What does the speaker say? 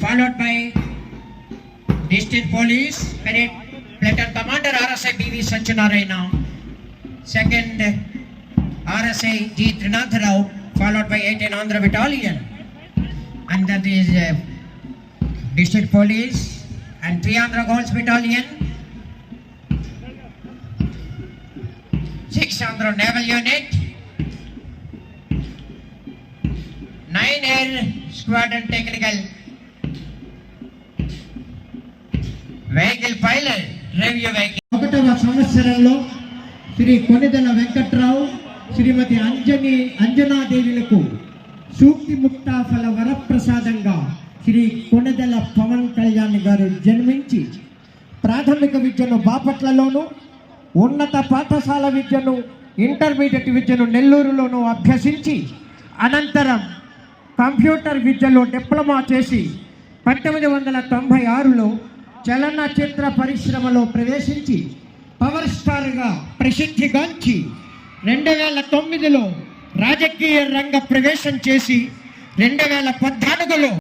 followed by District Police Cadet Platoon Commander RSI BV Satyanarayana. Second, RSI G. Trinath Rao, followed by 18 Andhra Battalion. And that is uh, District Police and three Andhra Girls Battalion. Six Andhra Naval Unit. Nine Air Squadron Technical vehicle pilot Review vehicle. ఒకటవ సంవత్సరంలో శ్రీ కొనిదెల వెంకట్రావు శ్రీమతి అంజని అంజనాదేవులకు సూక్తి ముక్తాఫల వరప్రసాదంగా శ్రీ కొనిదెల పవన్ కళ్యాణ్ గారు జన్మించి ప్రాథమిక విద్యను బాపట్లలోను ఉన్నత పాఠశాల విద్యను intermediate విద్యను నెల్లూరులోను అభ్యసించి అనంతరం కంప్యూటర్ విద్యలో డిప్లొమా చేసి పంతొమ్మిది వందల తొంభై ఆరులో చలనచిత్ర పరిశ్రమలో ప్రవేశించి పవర్ స్టార్గా ప్రసిద్ధిగాంచి రెండు వేల తొమ్మిదిలో రాజకీయ రంగ ప్రవేశం చేసి రెండు వేల పద్నాలుగులో